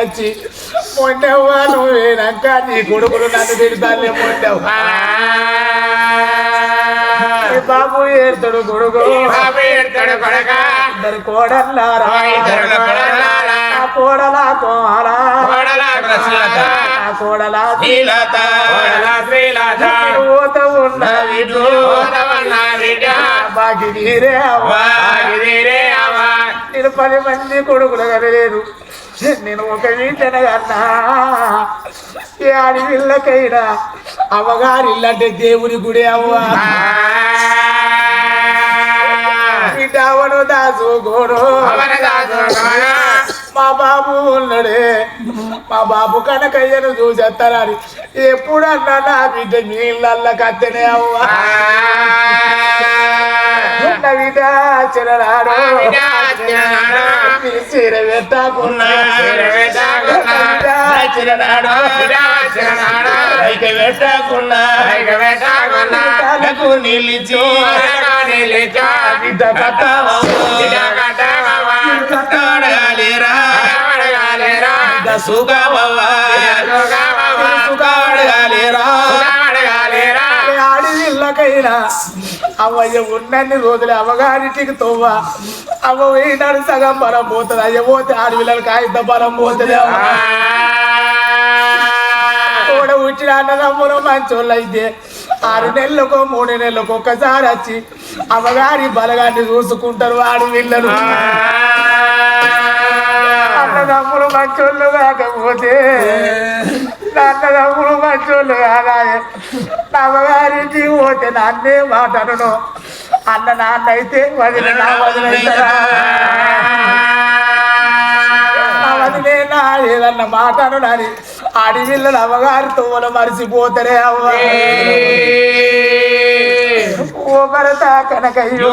వచ్చి మొండవ్వా నువ్వు వేనాక నీ కొడుకులు నన్ను తిడతాలే మొండవ్వా ఈ బాబు ఏడుతాడు కొడుకు ఇద్దరు కోడల్లారా ఆ కోడలా కోమాలా ఆ కోడలా పోత ఉన్న బాకి నీరే అవ్వా నేను పది మంది కొడుకులు కనలేదు నేను ఒక వీటనగన్నా ఏ అడవిళ్ళకైనా అమ్మగారి ఇల్లంటే దేవుని గుడి అవ్వా. బిడ్డవను దాసు గోడు మా బాబు ఉన్నాడే. మా బాబు కనకయ్యను చూసేస్తారని ఎప్పుడన్నా నా బిడ్డ మీ ఇళ్ళల్లో కత్తెనే అవ్వా. నా బిడ్డ చిరనాడు మీ చీర పెట్టకున్నా పైకి పెట్టకున్నా నాకు నిలిచి. బిడ్డ కట్టావా? బిడ్డ సుఖమవ్వా? సుఖాడగాలేరా? ఆడి ఇళ్ళకైనా అవ్వయ్య ఉన్నన్ని రోజులు అవ్వగారింటికి తోవ అవ్వ ఈనాడు సగం బరం పోతుంది. అయ్య పోతే ఆడపిల్లలకి కాగిత బరం పోతుంది కూడా ఉట్టిన అన్నదమ్ములు మంచోళ్ళు అయితే ఆరు నెలలకు మూడు నెలలకు ఒక్కసారి వచ్చి అవగారి బలగాన్ని చూసుకుంటారు ఆడపిల్లలు అన్నదమ్ములు మంచోళ్ళు కాకపోతే అన్నదమ్ములు మంచోళ్ళు కాదాయే అమ్మగారింటికి పోతే నన్నే మాట్లాడను అన్న నాన్న అయితే వదిన నా వదిలేనా ఏదన్నా మాట్లాడని ఆడి పిల్లలు అమ్మగారి తోవలు మరిసిపోతారే అవ్వ ఓ భరత కనకయ్యో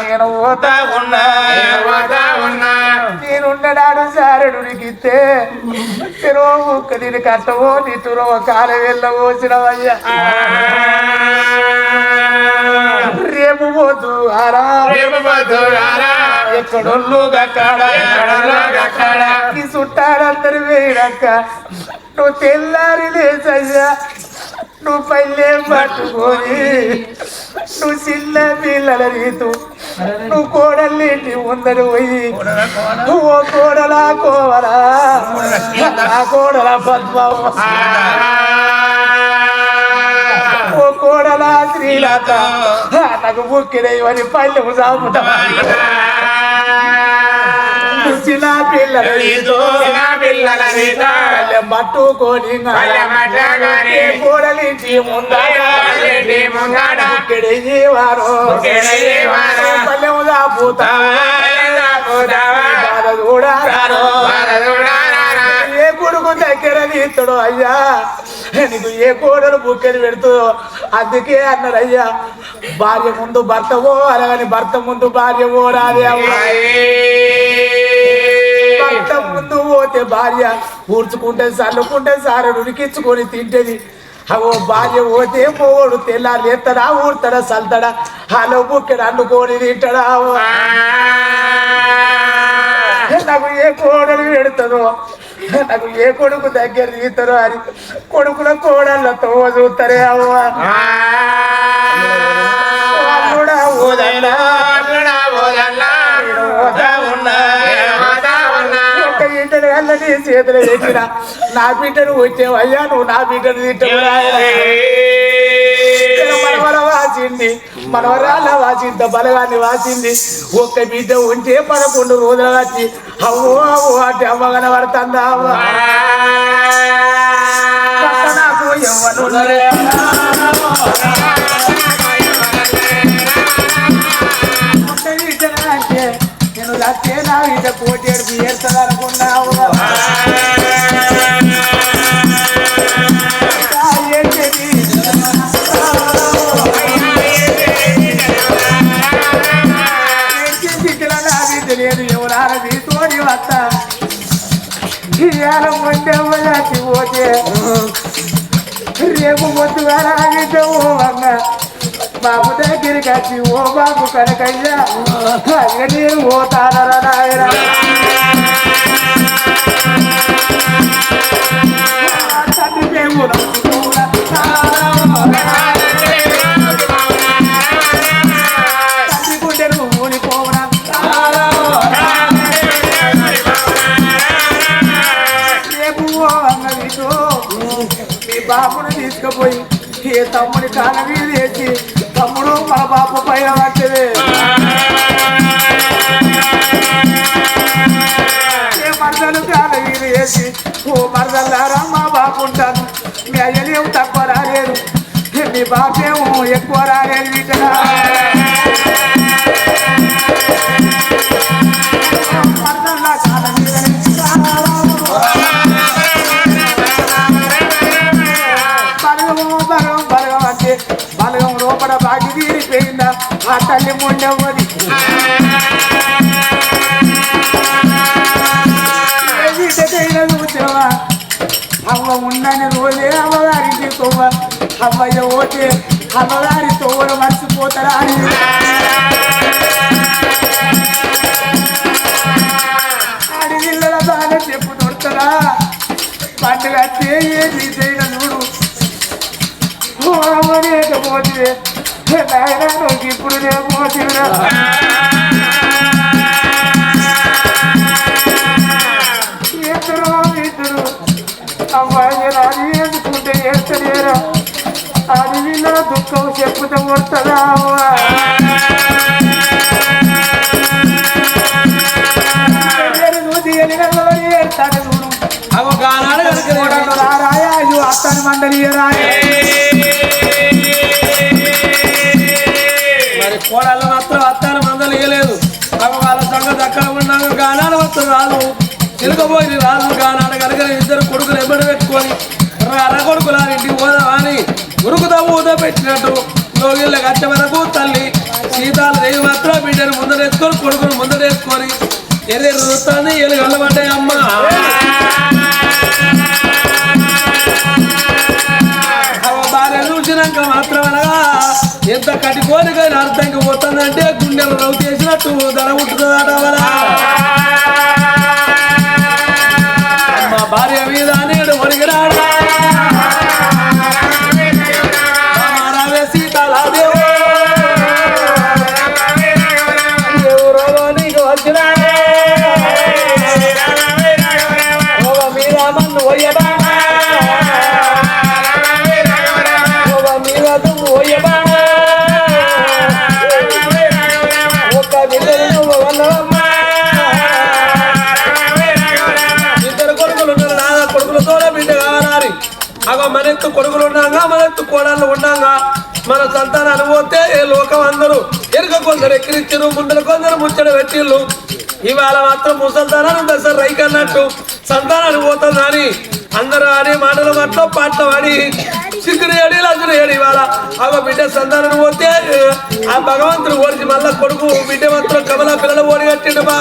నేను పోతా ఉన్నా. నేనున్నడాడు సారడునికిస్తే తిరువ ముక్క నేను కట్టవో నీ తురవ కాల వెళ్ళవోసినవయ్యా రేపు పోతూ ఆరా. ఎక్కడొల్లు చుట్టాలందరూ వేయడక్క నువ్వు తెల్లారి లేచయ్యా. నువ్వు పల్లె పట్టుకొని నువ్వు చిన్న పిల్లల రీతు. నువ్వు కోడలింటి ముందరు పోయి? ఓ కోడలా కోవరా? నా కోడల పద్మవ్వ ఓ కోడలా శ్రీలత. నాకు ముక్కిరేయని పల్లెము సాపుతా చిన్న పిల్లల రీతు పల్లెం పట్టుకొని చూడారు ఏ కొడుకు దగ్గర తీస్తాడు అయ్యా? నీకు ఏ కోడలు బుక్కెని పెడుతుందో? అందుకే అన్నాడు అయ్యా భార్య ముందు భర్త పోవాలని భర్త ముందు భార్య పోరాది ముందు పోతే భార్య ఊడ్చుకుంటే చల్లుకుంటే సార ఉడికించుకొని తింటేది. అవో భార్య పోతే పోడు తెల్లారు ఎత్తడా ఊడతాడా చల్తాడా హలో బుక్కెడు అండుకొని తింటాడా. నాకు ఏ కోడలు పెడుతుందో నాకు ఏ కొడుకు దగ్గర తీస్తారో అని కొడుకుల కోడళ్ళతో చూస్తారే అవ్వ. ఓదైనా నీ చేతులు పెట్టిన నా బిడ్డను వచ్చావు అయ్యా నువ్వు నా బిడ్డను తింటావు వాసింది మనవరాల వాసింత బలగాన్ని వాసింది. ఒక్క బిడ్డ ఉంటే పదకొండు రోజులు వచ్చి అవ్వో అవ్వో అంటే అమ్మ కనబడుతుందా అవ్వ? నాకు ఎవ్వరు రాగిద్దాము అన్న బాబు దగ్గరికి వచ్చి ఓ బాబు కనకయ్యా అక్కడ నేను పోతానరా నాయన తండ్రి దేవుడు Acabou aí. తమ్ముడి కాళ్ళ మీద వేసి తమ్ముడు మన బాబు పైన పట్టదే ఏ మరదలు కాళ్ళ మీద వేసి ఓ మరదల్లారా మా బాబు ఉంటాను మీ అయ్యలేము తక్కువ రాలేదు. మీ బాబేమో ఎక్కువ రాలేదు వీటరా ఆ తల్లి మొండవ్వది చూసావా? అవ్వ ఉందని రోజే అమ్మగారికి తోవ అవ్వయ్య ఓటే అమ్మగారి తోవలు మర్చిపోతారా అని. అడిగిళ్ళ బాగా చెప్పు దొరుకుతారా పండుగ ఏది చేయడం చూడు. పోతే నాయన నాకు ఇప్పుడు లేకపోతున్నా ఇద్దరు ఇద్దరు అమ్మాయి రాని ఎందుకుంటే చేస్తలేరా అది నా దుఃఖం చెప్పుతా వస్తుందా అగో కనుక మండలి రాయ. సంగతి అక్కడ ఉన్నాను గానాలు వస్తుంది రాదు తిరగబోయి రాదు గానాలు కనుక ఇద్దరు కొడుకులు ఎమ్మడి పెట్టుకొని అర కొడుకులు ఆ ఇంటికి పోదాం అని ఉరుకుతా ఊద పెట్టినట్టు లోగిళ్ళ కచ్చ వరకు తల్లి సీతాలు దేవి మాత్రం బిడ్డను ముందరేసుకొని కొడుకును ముందరేసుకొని ఎదురు రుతాన్ని ఎలు అమ్మ. భార్య చూసినాక మాత్రం అనగా ఎంత కటికోనికైనా అర్థంకి పోతుందంటే గుండెలు రవ్వు చేసినట్టు ధర ఉంటుందట కొందరు ఎక్కిరిచ్చారు ముందర కొందరు ముచ్చట పెట్టిళ్ళు ఇవాళ మాత్రం ముసల్తానాన్ని దసరా రైకన్నట్టు అన్నట్టు. సంతానాన్ని అని అందరూ అనే మాటలు మాటలో పాటలు ఆడి. సిగ్గురు ఏడి లగ్గురు ఏడు ఇవాళ. అవ బిడ్డ సంతానం పోతే ఆ భగవంతుడు ఓడిచి మళ్ళా కొడుకు బిడ్డ మాత్రం కమల పిల్లలు ఓడి కట్టిండు బా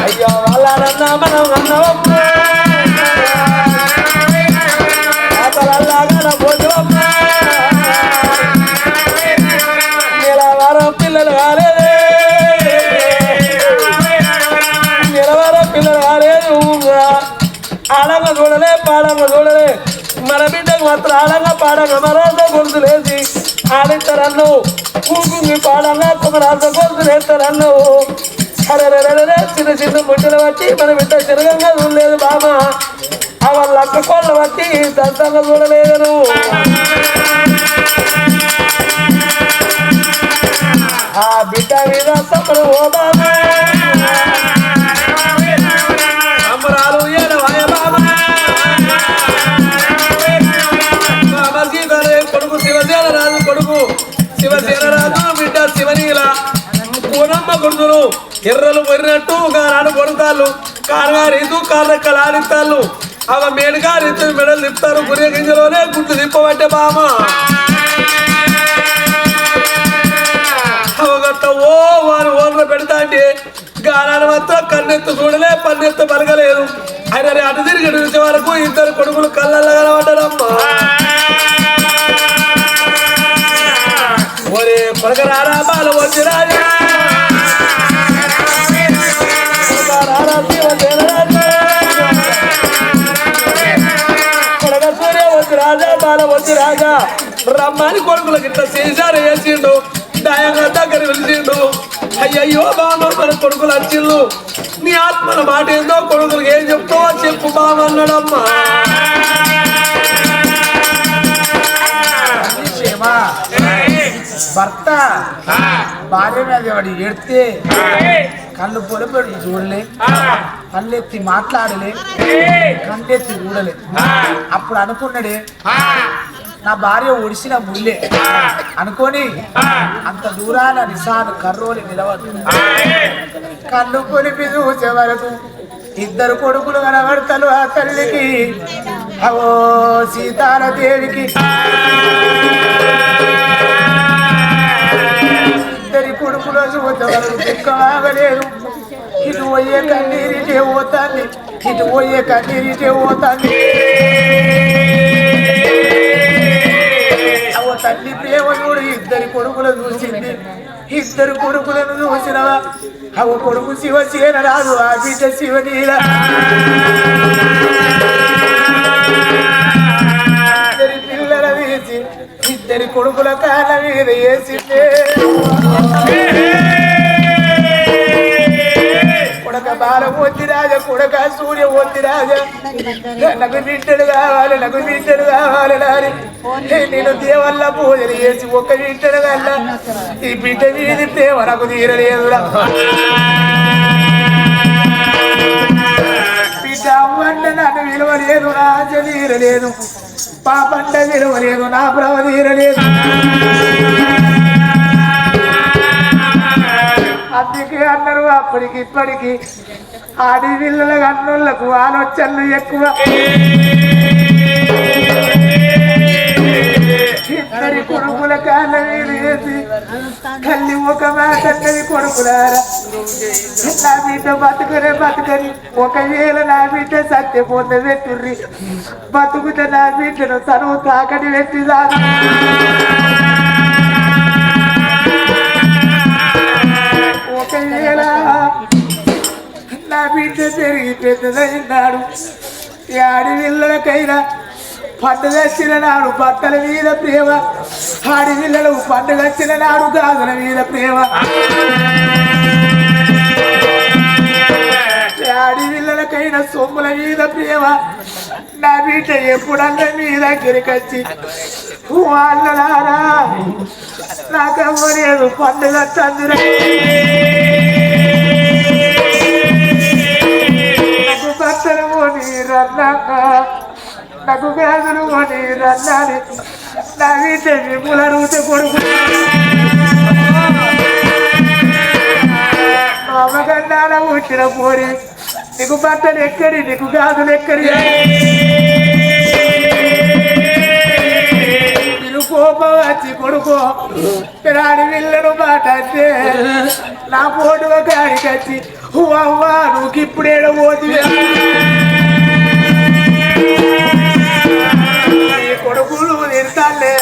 అయ్యో వాళ్ళన్నా మనం అన్నవమ్మ ఆడంగా పాడంగా మరో గొలుసు లేచి ఆడిస్తారన్నావు కూకుంగి పాడంగా కుమరాంత గొలుసు లేస్తారన్నావు అరే చిన్న చిన్న ముట్టెలు బట్టి మనం ఇంత చిరగంగా చూడలేదు బామ ఆ వాళ్ళ అక్క కోళ్ళ బట్టి దంతంగా చూడలేదు ఆ బిడ్డ మీద సపరు ఓదామా గానాడు కొడతాళ్ళు కారగారీతు కాళ్ళెక్కలు ఆడిస్తాళ్ళు అవ మేడుగారీతు మెడలు తిప్పుతారు గురి గింజలోనే గుడ్లు తిప్పబట్టే బామ. అవగట్ట ఓ వారు ఓర్లు పెడతా అంటే గానాడు మాత్రం కన్నెత్తు చూడలే పన్నెత్తు పలకలేదు. ఆయన అటు తిరిగి చూసే వరకు ఇద్దరు కొడుకులు కళ్ళల్లో కనబడ్డారమ్మా. ఒరే కొడకరారా బాల వచ్చి రాజా రమ్మని కొడుకులు ఇట్లా చేశారు వేసిండు. దాయంగా దగ్గర పిలిచిండు అయ్యయ్యో బామ్మ మన కొడుకులు వచ్చిళ్ళు నీ ఆత్మల మాట ఏందో కొడుకులకు ఏం చెప్తావో చెప్పు బామన్నాడమ్మా భర్త భార్య మీద వాడు ఎడితే కళ్ళు పొలపెట్టి చూడలే కళ్ళెత్తి మాట్లాడలే కంటెత్తి చూడలే అప్పుడు అనుకున్నాడే నా భార్య ఒడిసిన ముళ్ళే అనుకొని అంత దూరాన నిశాను కర్రోలి నిలవదు కళ్ళు పొలిపి చూసే వరకు ఇద్దరు కొడుకులు కనబడతారు ఆ తల్లికి. అవో సీతారాదేవికి ఇద్దరి కొడుకులు చూసే వరకు ఇటు పోయే కన్నీరిటే పోతాంది. ఇటు పోయే కన్నీరిటే పోతాంది. తల్లి ప్రేమ చూడు ఇద్దరి కొడుకులు చూసింది. ఇద్దరు కొడుకులను చూసినవా అవ కొడుకు శివసేన రాదు ఆ బిడ్డ శివనీల ఇద్దరి పిల్లల వేసి ఇద్దరి కొడుకుల కాళ్ళ మీద వేసిందే. బాలం వద్ది రాజా కొడక సూర్య వద్ది రాజా నాకు బిడ్డలు కావాలి నాకు బిడ్డలు కావాలి నాని. నేను దేవల్ల పూజలు చేసి ఒక్క బిడ్డలు కల్ల ఈ బిడ్డ వీధి ప్రేమ నాకు తీరలేదురా. బిడ్డ అవ్వంట నన్ను విలువలేదు నా తీరలేదు. పాపంట విలువలేదు నా భ్రమ తీరలేదు. అందుకే అన్నారు అప్పటికి ఇప్పటికి ఆడి పిల్లల అన్నులకు ఆలోచనలు ఎక్కువ. ఇద్దరి కొడుకుల కాళ్ళ మీద వేసి తల్లి ఒక మాట అన్నది కొడుకులారా? నా బిడ్డ బతుకరే బతుకని ఒకవేళ నా బిడ్డ సత్యపోతే పెట్టుర్రి బతుకుతే నా బిడ్డను తను తాకటి పెట్టి ఒకవేళ నా బిడ్డ పెరిగి పెద్దదైనాడు. ఆడి ఆడపిల్లలకైనా పండుగ వచ్చిన నాడు బట్టల మీద ప్రేమ. ఆడపిల్లలకు పండుగ వచ్చిన నాడు గాజుల మీద ప్రేమ. ఆడి పిల్లలకైనా సొమ్ముల మీద ప్రేమ. నా బిడ్డ ఎప్పుడన్నా మీ దగ్గరికి వచ్చి వాళ్ళలారా నాకవ్వలేదు పండుగ తండ్రి కొని నాకు గాజులు అని రన్నాలి నా బిడ్డ విముల కొడుకు. అమ్మగండాల వచ్చిన పోరి నీకు బట్టలు ఎక్కడి నీకు గాజులు ఎక్కడి? మీరు కోపం కొడుకో రాని విల్లను మాట అంటే నా పోటుగా గాడికి వచ్చి అవ్వా నువ్వు ఇప్పుడేడ పోతుంది కొడుకులు తింటాలే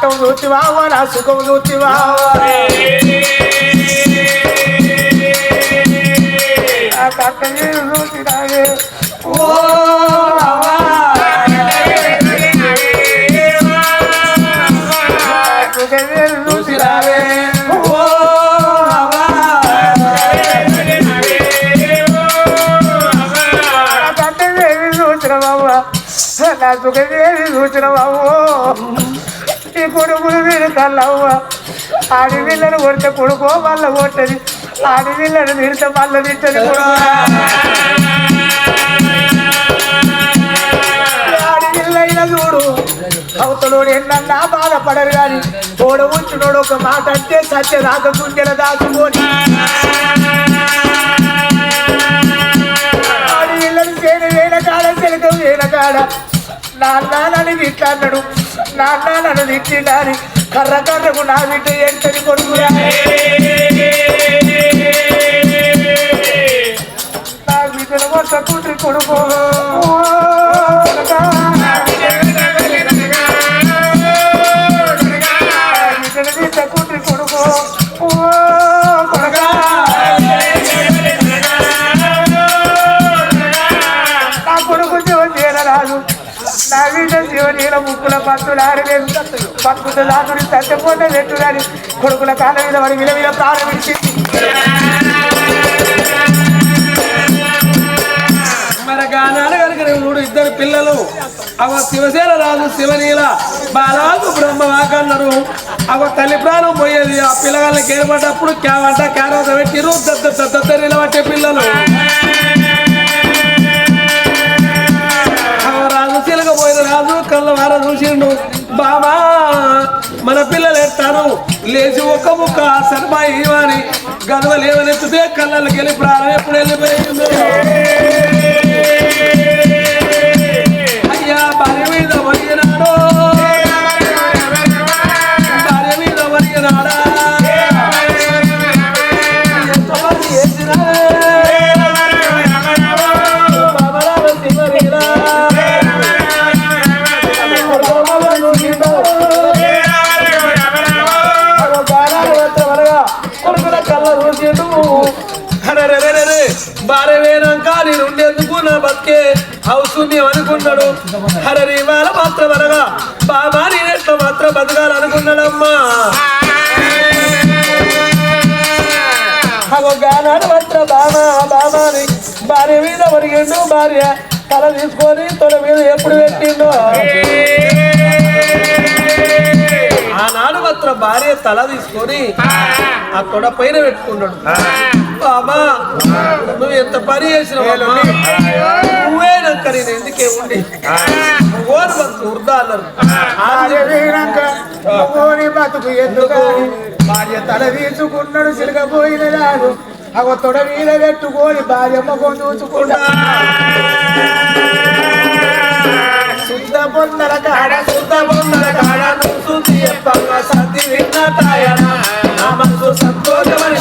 నా కట్టం చూతివా అవ్వా, నా సుఖం చూతివా అవ్వా? ఆడి పిల్లను కొడితే కొడుకో మళ్ళీ కొట్టది. ఆడి పిల్లను తిడితే మళ్ళీ తిట్టది కొడుకు. చూడు అవతలోడు ఎన్నన్నా బాధపడరు కానీ తోడ ఉంచునోడు ఒక మాట అంటే సత్య రాక గుండెల దాచుకొని. ఆడి పిల్లని చేను వేనకాడ చెలక వేల నాన్న నన్ను తిట్లా అన్నాడు. నాన్న నన్ను తిట్టిండాని కర్ర కర్రకు నా బిడ్డ ఎంటని కొడుకురా నా బిడ్డల మొత్త కూతురి కొడుకు. ఆడలేదు పక్కుతో దాటుని చచ్చిపోతే పెట్టుదని కొడుకుల కాళ్ళ మీద వాడి విలవిల విల ప్రాణం విడిచింది మరి కనుక మూడు ఇద్దరు పిల్లలు. అవ శివసేన రాజు శివనీల బాలాజు బ్రహ్మవాకన్నారు అవ తల్లి ప్రాణం పోయేది. ఆ పిల్లగాళ్ళకి ఏర్పడ్డప్పుడు క్యావంట క్యారవత పెట్టిరు దత్త దత్త నిలబట్టే పిల్లలు. రాజు పోయిన రాజు కళ్ళ వార చూసిండు. బాబా మన పిల్లలు ఎత్తారు లేచి ఒక్క ముక్క సర్మాయి ఇవ్వని గదవ లేవనెత్తితే కళ్ళకి వెళ్ళి ప్రాణం ఎప్పుడు వెళ్ళిపోయిందో? భార్య తల తీసుకొని తొడ మీద ఎప్పుడు పెట్టిండు? ఆనాడు మాత్రం భార్య తల తీసుకొని ఆ తొడ పైన పెట్టుకున్నాడు బాబా నువ్వు ఎంత పని చేసినావు నువ్వే నాకు నేను ఎందుకే ఉండి? ఓరు బతుకు వృద్ధా అన్నారు బతుకు ఎందుకు? భార్య తల తీసుకున్నాడు సిలకపోయిన రాదు అగో తొడ మీద పెట్టుకొని భార్యమ్మ మొగం శుద్ధ పొందల కాడ శుద్ధ పొందల కాడ నువ్వు శుద్ధి చెప్పంగా సర్ది విన్నటాయన నా మనసు సంతోషమని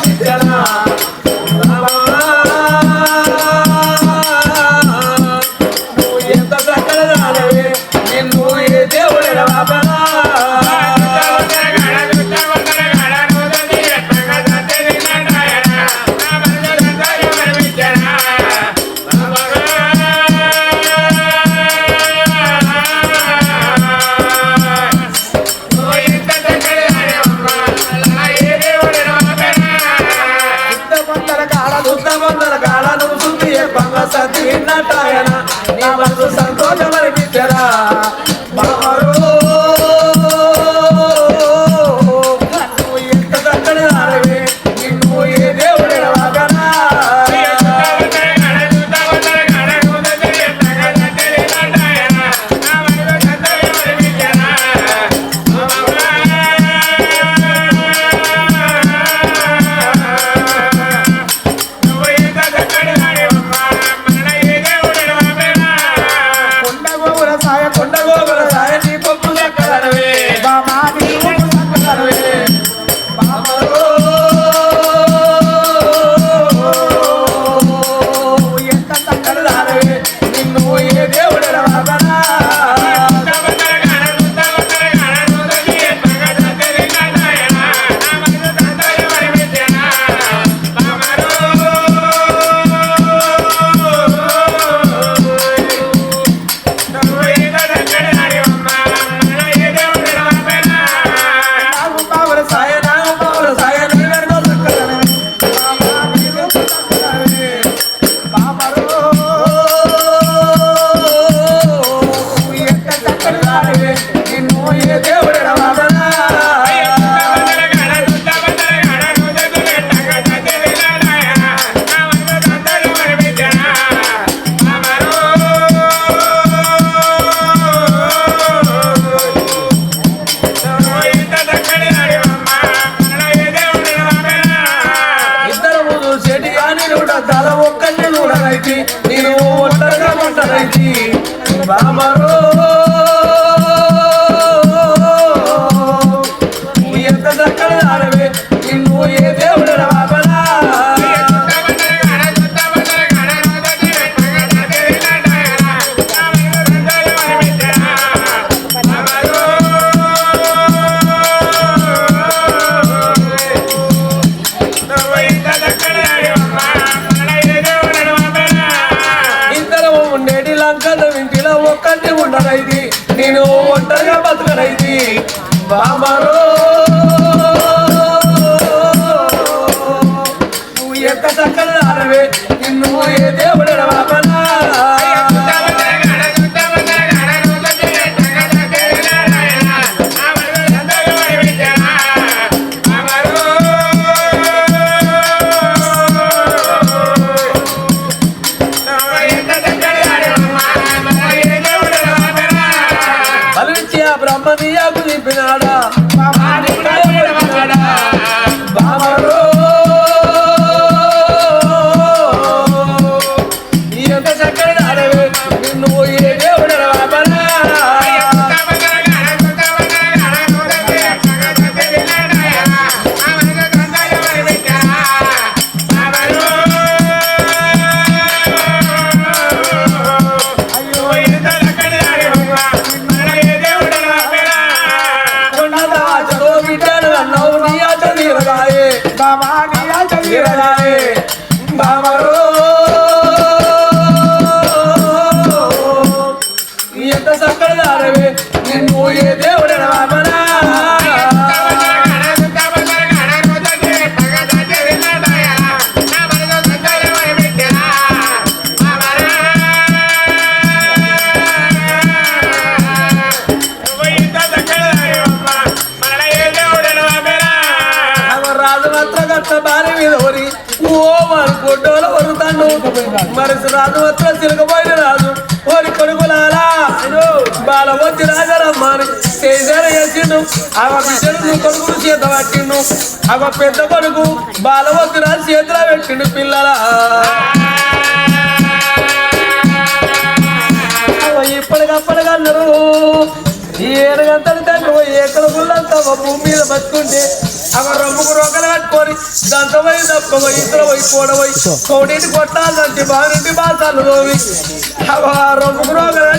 왜? ఎవరి? మీద ఒరి ఓ మరి కొట్టోల వరుతాను మరి రాజు మాత్రం చిరకపోయిన రాజు. ఓరి కొడుకులారా? బాల వచ్చి రాజారమ్మని చేశారు చేసిండు అవ బిడ్డను కొడుకులు చేత పట్టిండు. అవ పెద్ద కొడుకు బాల వచ్చి రాజు చేతిలో పెట్టిండు పిల్లల. ఇప్పటికప్పటిగా అన్నారు ఏడు గంటలు తండ్రి ఎక్కడ గుళ్ళంతా ఒక భూమి మీద బతుకుంటే అక్కడ రొమ్ముకు రోకలు కట్టుకొని దాంతో పోయి తప్ప పోయి ఇద్దరు పోయి కూడ పోయి కోటింటి కొట్టాలి బాగా బాసాలు ఆ రొమ్ముకు రోకలు